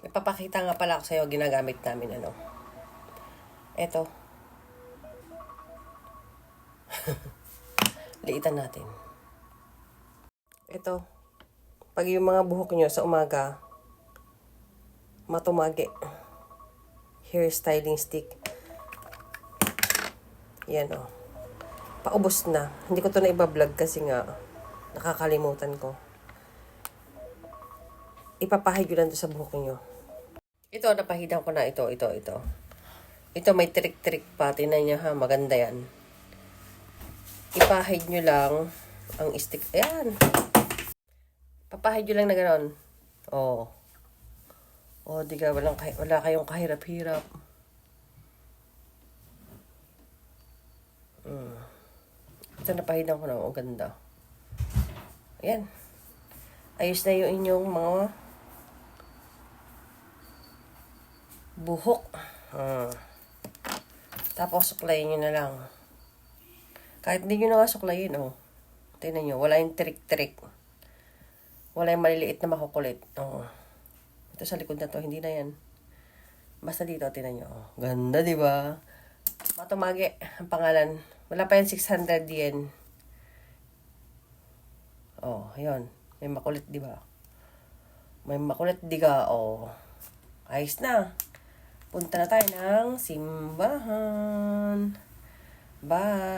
May papakita nga pala ako sa'yo, ginagamit namin ano. Eto. Liitan natin. Ito. Pag yung mga buhok nyo sa umaga, matumagi. Hair styling stick. Yan o. Paubos na. Hindi ko to na ibablog kasi nga nakakalimutan ko. Ipapahid ko lang to sa buhok nyo. Ito, napahidan ko na ito, ito, ito. Ito may trick-trick pa. Tinan nyo ha, maganda yan. Ipahid nyo lang ang stick. Ayan. Papahid nyo lang na ganon. Oo. Oh. oh, di ka, walang, wala kayong kahirap-hirap. Mm. Ito, napahidan ko na. Ang ganda. Ayan. Ayos na yung inyong mga buhok. Ah. Tapos, suklayin nyo na lang. Kahit hindi nyo na nga suklayin, oh. Tingnan nyo, wala yung trick-trick. Wala yung maliliit na makukulit. Oh. Ito sa likod na to, hindi na yan. Basta dito, tingnan nyo. Oh. Ganda, di ba? Matumagi, ang pangalan. Wala pa yan 600 yen. Oh, ayun. May makulit, di ba? May makulit, di ka? Oh. Ayos na. Punta na tayo ng simbahan. Bye.